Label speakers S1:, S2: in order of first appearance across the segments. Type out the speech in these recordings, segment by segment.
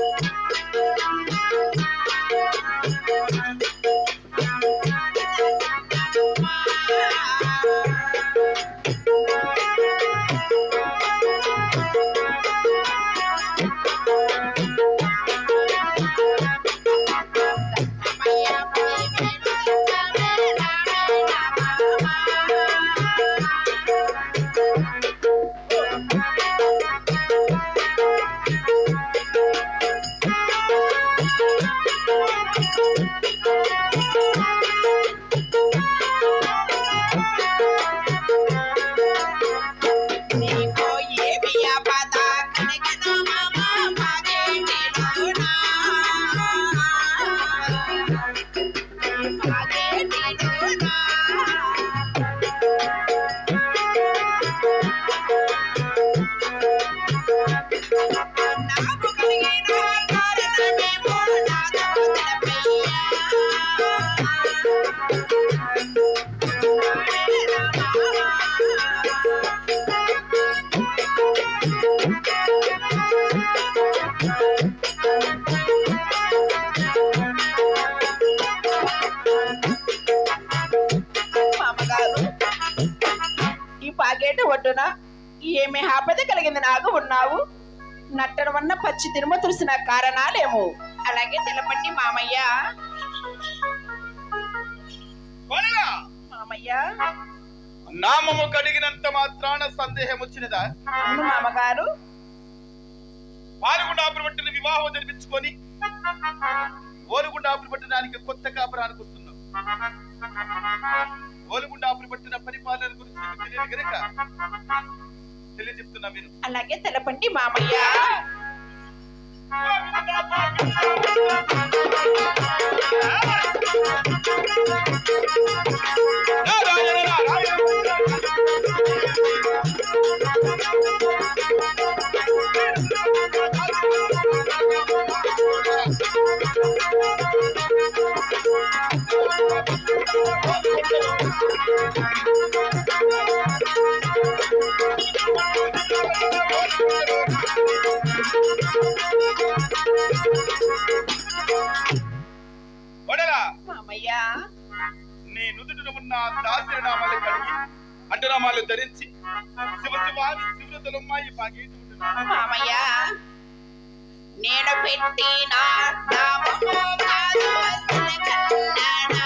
S1: నీకో ఒడ్డున ఏమి ఆపద కలిగింది నాకు ఉన్నావు. నట్టడం వన్న పచ్చి తిరుమ తులసిన కారణాలేమో. అలాగే తెలపండి మామయ్య.
S2: నామము కడిగినంత మాత్రాన సందేహం వచ్చినదా?
S1: అవును మామగారు.
S2: పారుగుండాపులు పట్టిన వివాహం జరిపించుకొని ఓలుగుండాపులు పట్టడానికి కొత్త కాపురానికి వస్తున్నావు. పరిపాలన గురించి నీకు తెలియదు గనుక తెలియజెప్తున్నా మీరు.
S1: అలాగే తెలపండి మామయ్య.
S2: వస్త్రాలు ధరించి శివ శివాని శివతలమ్మాయి పాగేటి ఉంటున్నాను
S1: మామయ్య నేను పెట్టిన నామము కాదు కన్నడ.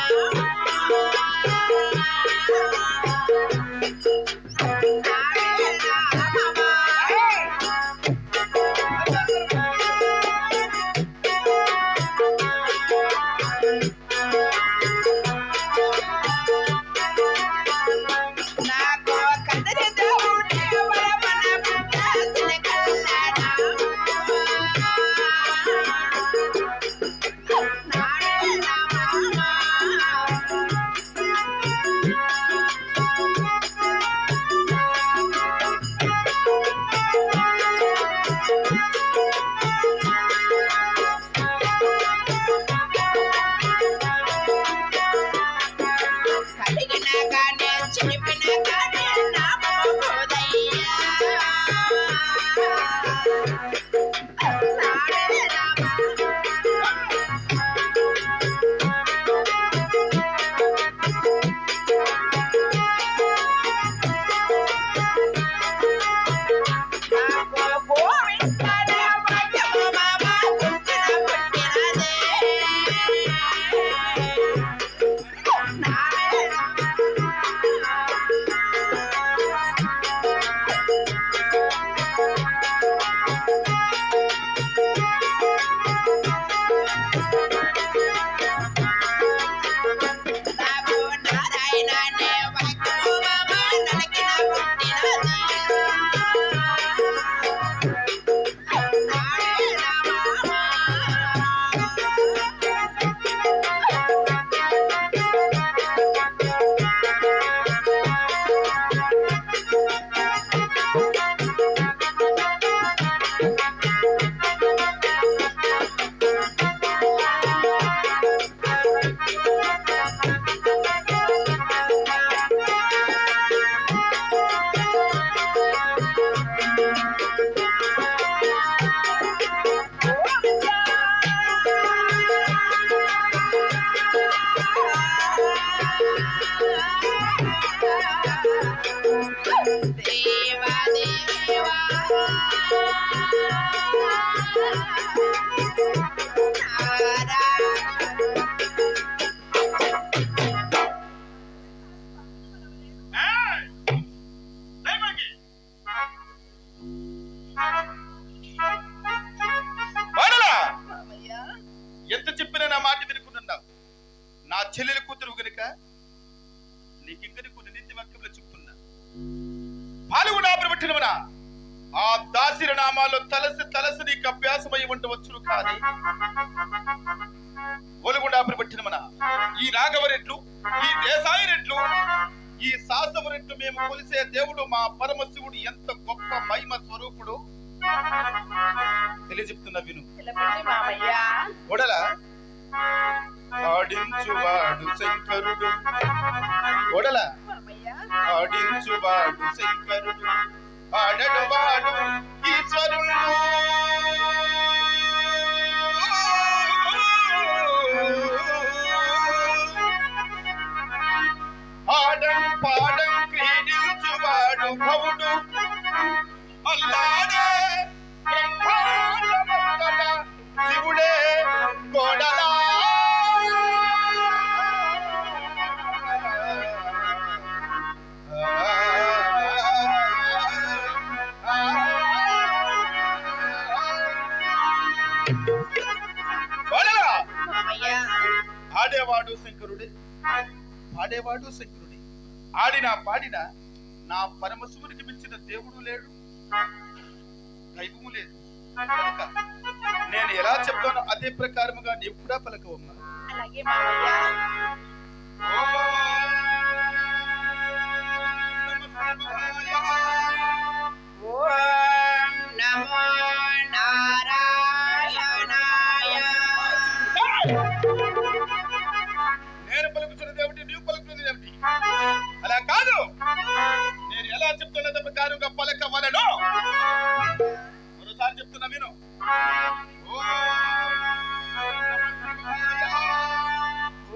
S2: ఆడించువాడు శంకరుడు.
S1: ఓడల.
S2: ఆడించువాడు శంకరుడు. ఆడడువాడు ఈశ్వరుడు ఆడేవాడు శంకరుడే. పాడేవాడు శంకరుడే. ఆడినా పాడినా నా పరమశివునికి మించిన దేవుడు లేడు. దైవము లేదు. నేను ఎలా చెప్తానో అదే ప్రకారముగా నీవు కూడా పలకవమ్మా.
S1: అలాగే మామయ్య ఓం నమో.
S2: ప్రకారంగా పలకవలను మరోసారి చెప్తున్నా విను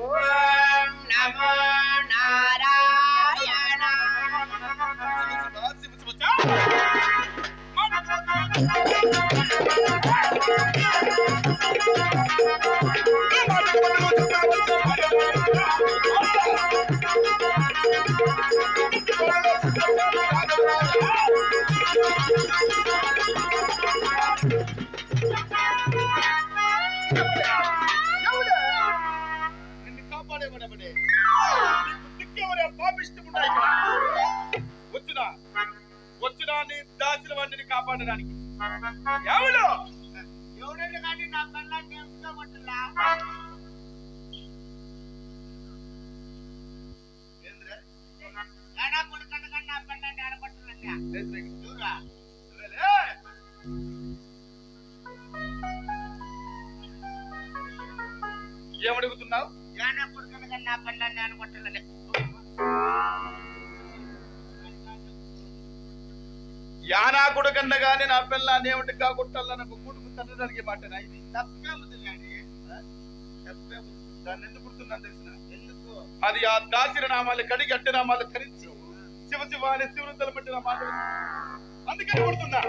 S1: ఓం నమో
S2: వాడిని కాపాడడానికి. ఎవడు
S1: ఎవరైనా కానీ నా? ఏడా కొడుకన్నా కానీ నా పిల్లల్ని ఆడబట్టున్నా
S2: ఏంద్రా?
S1: చూరా
S2: లే. ఏమడుగుతున్నావు
S1: ఏడా కొడుకన్నా కానీ నా పిల్లల్ని ఆడబట్టున్నా
S2: యానాకుడు కన్నా నా పిల్లని ఏమిటి కాకొట్టాలని ఒక కూటుకు తండ్రి మాట ఇది
S1: తప్పే ఉంది కానీ
S2: దాన్ని ఎందుకు గుర్తున్నాను తెలిసిన
S1: ఎందుకు?
S2: అది ఆ దాసిన నామాలు కడిగి అట్టి నామాలు ధరించి. శివ శివ అనే శివుని తలపెట్టిన మాట అందుకని కొడుతున్నా.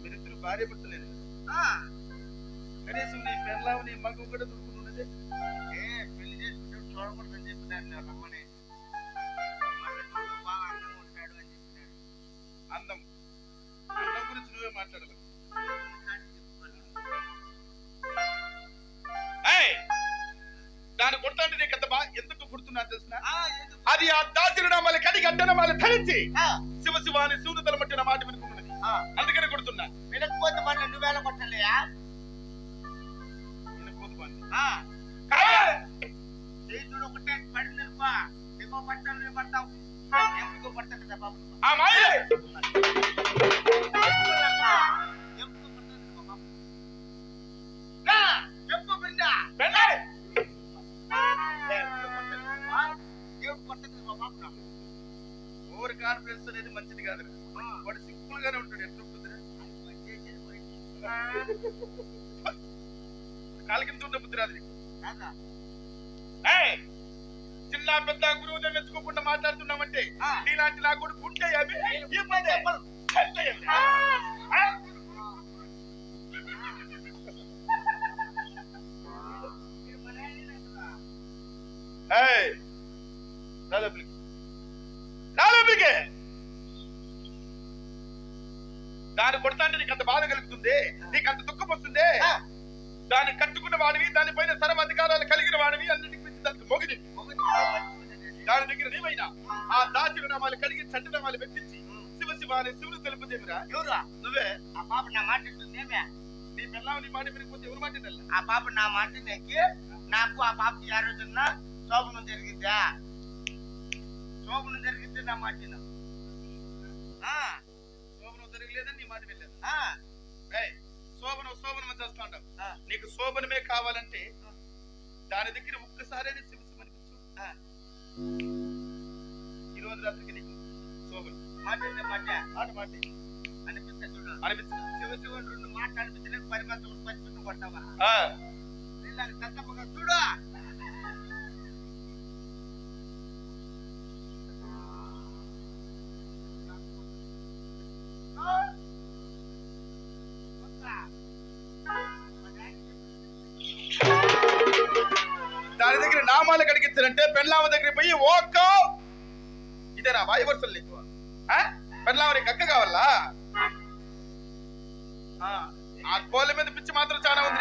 S2: మీరిద్దరు భార్య భర్తలేరు కనీసం నీ పెళ్ళావు నీ మగ కూడా దొరుకుతున్నదే
S1: ఏ పెళ్ళి చేసుకుంటే చూడకూడదని చెప్పినారు నా రమ్మని. మళ్ళీ చూడు బాగా అందంగా ఉంటాడు అని చెప్పినాడు.
S2: అందం. అందం గురించి నువ్వే మాట్లాడలేదు ఏయ్! దాన్ని కొట్టాలంటే నీకు అంత బాగా ఎందుకు గుర్తున్నా తెలిసిన? అది ఆ దాసిన నామాలు కడిగి అడ్డనమాలు ధరించి. శివ శివ అని శివుని తలమట్టిన మాట వినుకున్నది. అందుకని కొడుతున్నా.
S1: వినకపోతే మళ్ళీ రెండు వేల కొట్టలేయా?
S2: వాడు సింపుల్ గానే ఉంటాడు. ఎట్లా కుదిరే కాలు కింద ఉండే బుద్ధి రాదు! చిన్న పెద్ద గురువుని మెచ్చుకోకుండా మాట్లాడుతున్నామంటే. నీలాంటి నా కొడుకు ఉంటే అవి. దాన్ని కొడతాంటే నీకు అంత బాధ కలుగుతుంది నీకు అంత దుఃఖం వస్తుంది. దాన్ని కట్టుకున్న వాడివి దానిపైన సర్వ అధికారాలు కలిగిన వాడివి అన్నిటికి మించి దానికి మొగిది దాని దగ్గర నీవైనా ఆ దాసి నామాలు కలిగి చండి నామాలు పెట్టించి శివ శివ అనే శివుడు తెలుపుదేమిరా
S3: ఎవరు
S2: నువ్వే.
S3: ఆ పాప నా మాట వింటుందేమే
S2: నీ పిల్లలు నీ మాట వినకపోతే ఎవరు మాట?
S3: ఆ పాప నా మాట నెక్కి నాకు ఆ పాపకి ఏ రోజున శోభనం జరిగిద్దా శోభనం జరిగితే నా మాట. ఆ,
S2: శోభనం జరగలేదని నీ మాట
S3: ఆ,
S2: ఏయ్, శోభనం శోభనం చేస్తా ఉంటావు
S3: ఆ.
S2: నీకు శోభనమే కావాలంటే దాని దగ్గర ఒక్కసారి శివ శివ అనిపించు
S3: ఆ.
S2: ఈ రోజు రాత్రికి నీకు శోభనం.
S3: మాట వింటే మాట
S2: మాట. మాట
S3: అనిపిస్తే చూడు.
S2: అనిపించదు
S3: శివ శివ రెండు మాట అనిపించలేదు పది మంది పచ్చి కొడతావా?
S2: ఆ,
S3: వీళ్ళకి దత్తమ్మగా చూడు.
S2: నామాలు కడిగించారంటే పెళ్ళామ దగ్గర పోయి ఒక్క ఇదేనా వాయు వరుసలు నీకు ఆ? పెళ్ళామ నీకు అక్క కావాలా ఆ, ఆ కోళ్ళ మీద పిచ్చి మాత్రం చాలా ఉంది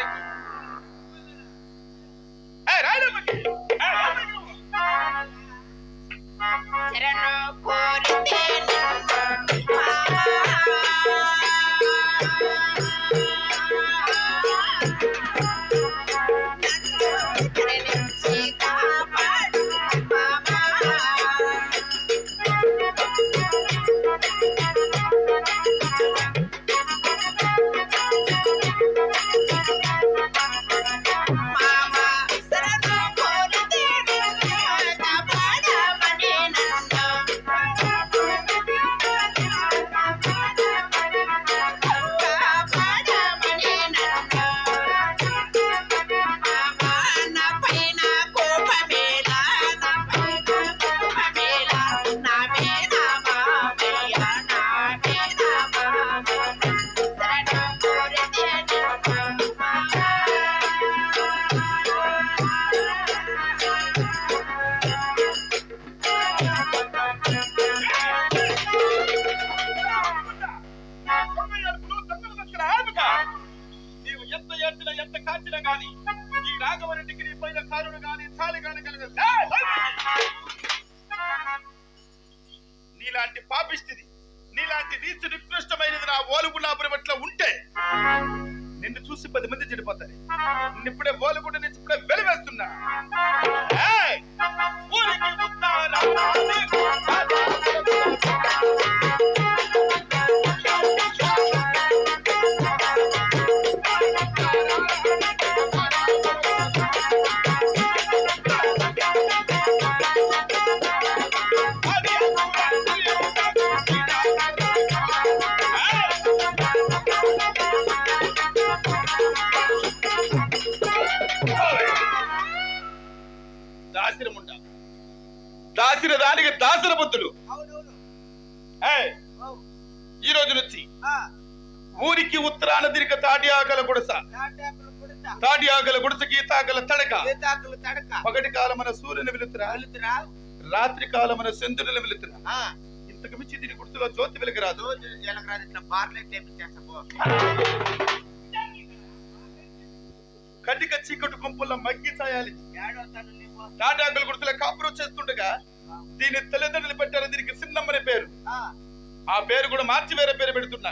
S2: ఆకల గుడసకి తాకల తడక. పగటి కాలమన సూర్యుని వెలుతురా?
S3: వెలుతురా?
S2: రాత్రి కాలమన చంద్రుని వెలుతురా? ఇంతకు మించి దీని గుడిసెలో జ్యోతి వెలుగురాదు
S3: ఇట్లా పో.
S2: కటిక చీకటి గుంపుల్లో మగ్గి చాయాలి తాటాకుల గుడిసెల కాపురం చేస్తుండగా దీని తల్లిదండ్రులు పెట్టారు దీనికి సిన్నమ్మని పేరు.
S3: ఆ,
S2: ఆ పేరు కూడా మార్చి వేరే పేరు పెడుతున్నా.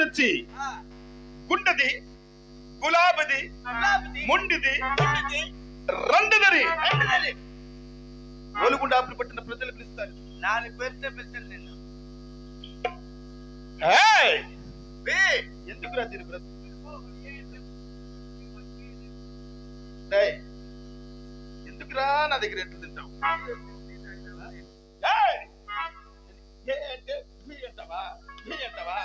S2: నుంచి గుండెది గులాబిది మొండిది రండదరి.
S3: ఎండుదది.
S2: ఓలుగుండాపులు పట్టిన ప్రజలు పిలుస్తారు.
S3: నాలుగు పేరుతో పిలిచాను నేను
S2: ఏయ్!
S3: బే
S2: ఎందుకురా దీని బ్రతుకు డేయ్, ఎందుకురా నా దగ్గర ఎట్లు తింటావు డేయ్, ఏ, అంటే, మీ అంటావా? మీ అంటావా?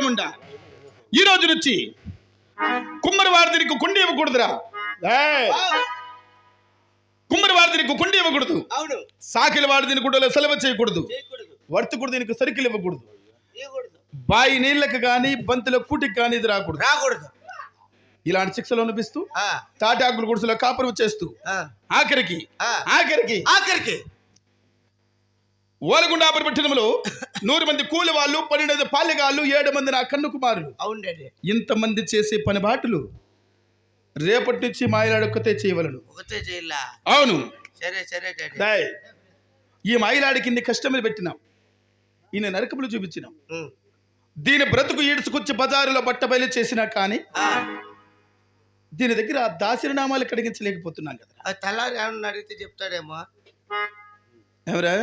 S2: దాసిరముండ ఈ రోజు నుంచి కుమ్మరి వారి దీనికి కుండి ఇవ్వకూడదురా! కుమ్మరి వారి దీనికి కుండి ఇవ్వకూడదు.
S3: అవును.
S2: సాకిల వాడి దీని కూడా సెలవు చేయకూడదు. వర్తకుడు దీనికి సరుకులు ఇవ్వకూడదు. బాయి నీళ్ళకి కానీ బంతుల కూటికి కానీ ఇది రాకూడదు.
S3: రాకూడదు.
S2: ఇలాంటి శిక్షలు అనిపిస్తూ తాటాకుల గుడిసెలో కాపురం చేస్తూ
S3: ఆ,
S2: ఆఖరికి. ఆఖరికి
S3: ఆఖరికి
S2: ఓలగుండాపురి పట్టణంలో నూరు మంది కూలి వాళ్ళు పన్నెండు పాలెగాళ్ళు ఏడు మంది నా కన్ను కుమారులు
S3: అవునండి.
S2: ఇంతమంది చేసే పని బాటలు రేపటి నుంచి మాయలాడొక్కతే చేయవలను.
S3: ఒకటే చేయాలా?
S2: అవును.
S3: సరే సరే
S2: ఈ మాయలాడికి ఇన్ని కష్టములు పెట్టినాం. ఈయన నరకములు చూపించినాం. దీని బ్రతుకు ఈడ్చుకొచ్చి బజారులో బట్టబయలు చేసినా కానీ దీని దగ్గర ఆ దాసిరనామాలు కడిగించలేకపోతున్నాం కదా
S3: తలారి అడిగితే చెప్తాడేమో?
S2: ఎవరా?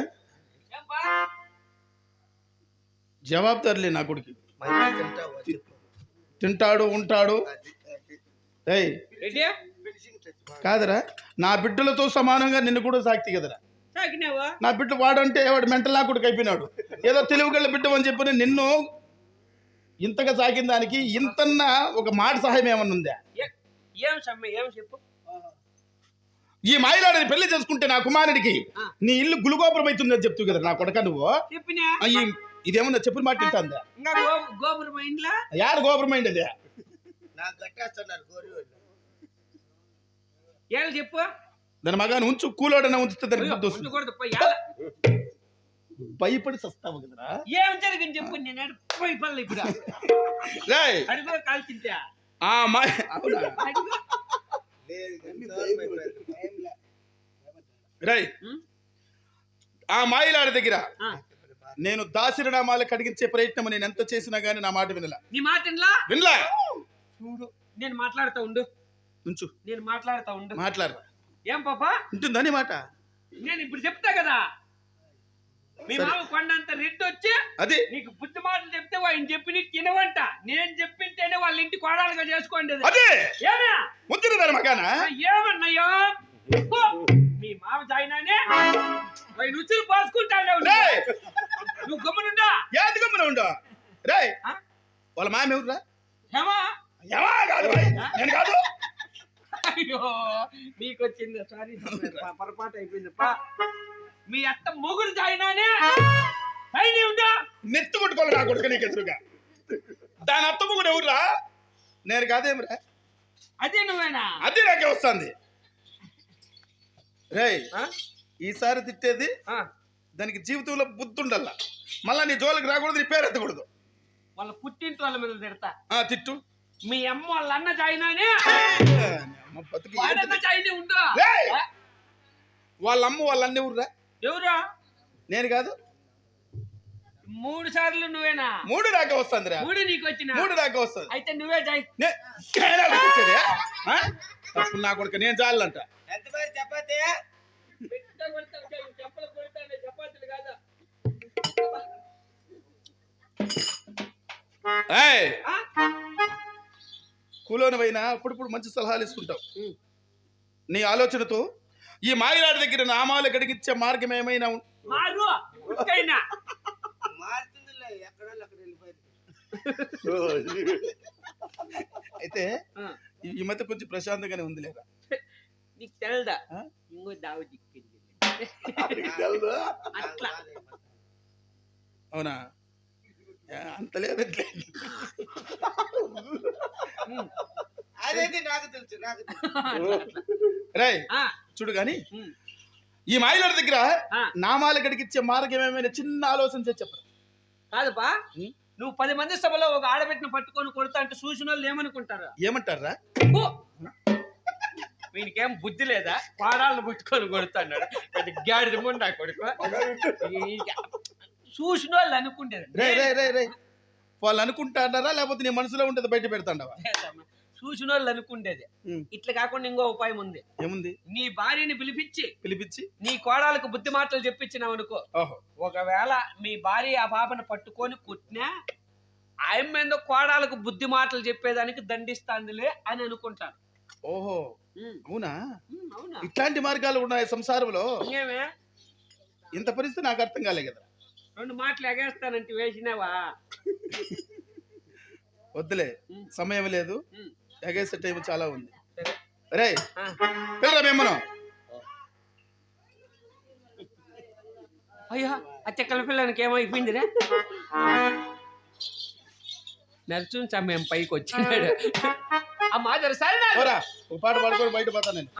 S2: జవాబుదారులే నా కొడుకు. తింటాడు ఉంటాడు. కాదరా. నా బిడ్డలతో సమానంగా నిన్ను కూడా సాక్తి కదరా.
S4: సాగినావా
S2: నా బిడ్డ వాడంటే వాడు మెంటల్ నా కొడుకు అయిపోయినాడు. ఏదో తెలుగుగళ్ళ బిడ్డ అని చెప్పి నిన్ను ఇంతగా సాకిన దానికి ఇంతన్న ఒక మాట సహాయం ఏమన్నా ఉందా?
S4: ఏం చెప్పు?
S2: ఈ మాయలాడిని పెళ్ళి చేసుకుంటే నా కుమారుడికి నీ ఇల్లు గులుగోపురం అవుతుందని చెప్తూ కదా నా కొడక నువ్వు? ఇదేమన్నా చెప్పిన మాట తింటాందా
S4: గోపురం ఇంట్లో
S2: యాడ గోపురం అయింది అదే
S4: చెప్పు.
S2: దాని మగాని ఉంచు కూలోడన ఉంచితే దానికి
S4: అయ్యో,
S2: బుద్ధి వస్తుంది.
S4: ఉండకూడదు, పోయి ఏళ్ళ.
S2: భయపడి సస్తావు కదరా?
S4: ఏం జరిగింది చెప్పు నేను ఇప్పుడు. అడుగు
S2: ఆ మాయ అవునా రై? ఆ మాయలాడి దగ్గర నేను దాసిరనామాలు కడిగించే ప్రయత్నం నేను ఎంత చేసినా గానీ నా మాట వినలా.
S4: నీ మాట వినలా?
S2: వినలా?
S4: చూడు. నేను మాట్లాడుతా ఉండు.
S2: ఉంచు.
S4: నేను మాట్లాడుతా ఉండు.
S2: మాట్లాడు.
S4: ఏం పాపా?
S2: ఉంటుందా నీ మాట?
S4: నేను ఇప్పుడు చెప్తా కదా. మీ. మామ కొండంత రెడ్డి వచ్చి
S2: అది.
S4: నీకు బుద్ధి మాటలు చెప్తే ఆయన చెప్పి తినవంట. నేను చెప్పింటేనే వాళ్ళ ఇంటి కోడాలుగా చేసుకోండి
S2: అదే.
S4: ఏమే
S2: ముద్దురు దాని మగానా?
S4: ఏమన్నాయో? మీ మామ జాయినానే ఆయన రుచులు పోసుకుంటాడు నువ్వు గమ్మునుండా?
S2: ఏది గమ్మున ఉండు? రేయ్.
S4: ఆ?
S2: వాళ్ళ మామ ఎవరురా?
S4: ఏమా?
S2: ఎవా కాదు. నేను కాదు.
S4: అయ్యో నీకు వచ్చింది. సారీ పొరపాటు అయిపోయింది. పా. మీ అత్త మొగుడు జాయినానే. అయినా ఉందా?
S2: నెత్తి కొట్టుకోవాలి నా కొడుకు నీకు ఎదురుగా. దాని అత్తమ్మ కూడా ఎవరురా? నేను కాదేమిరా?
S4: అదే నువ్వేనా?
S2: అది నాకే వస్తుంది. రేయ్
S4: ఆ?
S2: ఈసారి తిట్టేది
S4: ఆ,
S2: దానికి జీవితంలో బుద్ధి ఉండాల మళ్ళా నీ జోలికి రాకూడదు నీ పేరు ఎత్తకూడదు.
S4: వాళ్ళ పుట్టింటి వాళ్ళ మీద తిడతా.
S2: ఆ తిట్టు.
S4: మీ అమ్మ వాళ్ళ అన్న జాయినానే!
S2: వాళ్ళ అమ్మ వాళ్ళ అన్న ఎవరురా?
S4: ఎవరా?
S2: నేను కాదు.
S4: మూడు సార్లు నువ్వేనా?
S2: మూడు దాకా వస్తుందిరా.
S4: మూడు నీకు వచ్చిన?
S2: మూడు దాకా వస్తుంది.
S4: అయితే నువ్వే జాయి?
S2: తప్పు నా కొడుకు నేను చాలంట
S3: ఎంత పేరు చపాతి?
S4: చెప్పలు కొడతాను చపాతీలు కాదా?
S2: ఏయ్!
S4: ఆ?
S2: కూలోనివైనా అప్పుడప్పుడు మంచి సలహాలు ఇస్తుంటావు. నీ ఆలోచనతో ఈ మాయలాడి దగ్గర నామాలు గడిగించే మార్గం ఏమైనా అయితే ఈ- మధ్య కొంచెం ప్రశాంతంగానే ఉంది లేదా
S4: నీకు తెలదా?
S2: ఆ?
S4: ఇంకో దావ చిక్కింది.
S3: నాకు
S4: అట్లా.
S3: రాలేదు.
S2: అవునా అంత లేదు
S3: అదే అది నాకు తెలుసు నాకు
S2: రే
S4: ఆ,
S2: చూడు గాని ఈ మాయల దగ్గర. నామాల గడికి ఇచ్చే మార్గం ఏమైనా చిన్న ఆలోచన చెప్పరు?
S4: కాదుపా. నువ్వు పది మంది సభలో ఒక ఆడబెట్టిన పట్టుకొని కొడతా అంటే చూసిన వాళ్ళు ఏమనుకుంటారు?
S2: ఏమంటారా!
S4: వీనికేం బుద్ధి లేదా? పాడాలను పట్టుకొని కొడుతున్నాడు పెద్ద గాడిద ముండా కొడుకు. చూసిన వాళ్ళు అనుకుంటారు.
S2: వాళ్ళు అనుకుంటాడారా లేకపోతే నీ మనసులో ఉంటది బయట పెడతాండవా?
S4: చూసిన వాళ్ళు అనుకుండేది. ఇట్లా కాకుండా ఇంకో ఉపాయం ఉంది.
S2: ఏముంది?
S4: నీ భార్యని పిలిపించి
S2: పిలిపించి?
S4: నీ కోడలకు బుద్ధి మాటలు చెప్పించినావు అనుకో
S2: ఓహో.
S4: ఒకవేళ మీ భార్య ఆ పాపను పట్టుకొని కుట్టినా ఆయన మీద కోడాలకు బుద్ధి మాటలు చెప్పేదానికి దండిస్తాందిలే అని అనుకుంటాను
S2: ఓహో. అవునా? ఇట్లాంటి మార్గాలు ఉన్నాయి సంసారంలో. ఇంత పరిస్థితి నాకు అర్థం కాలే కదా.
S4: రెండు మాటలు ఎగేస్తానంటే వేసినావా?
S2: వద్దులే. సమయం లేదు. ఎగేసే టైం చాలా ఉంది. రే పిల్లరా మేమను
S4: అయ్యా ఆ చెక్కల పిల్లలకి ఏమైపోయిందిరా నడుచుని సమయం పైకి వచ్చినాడు. ఆ మాదరు సరే
S2: ఒక పాట పాడుకొని బయట పోతా నేను.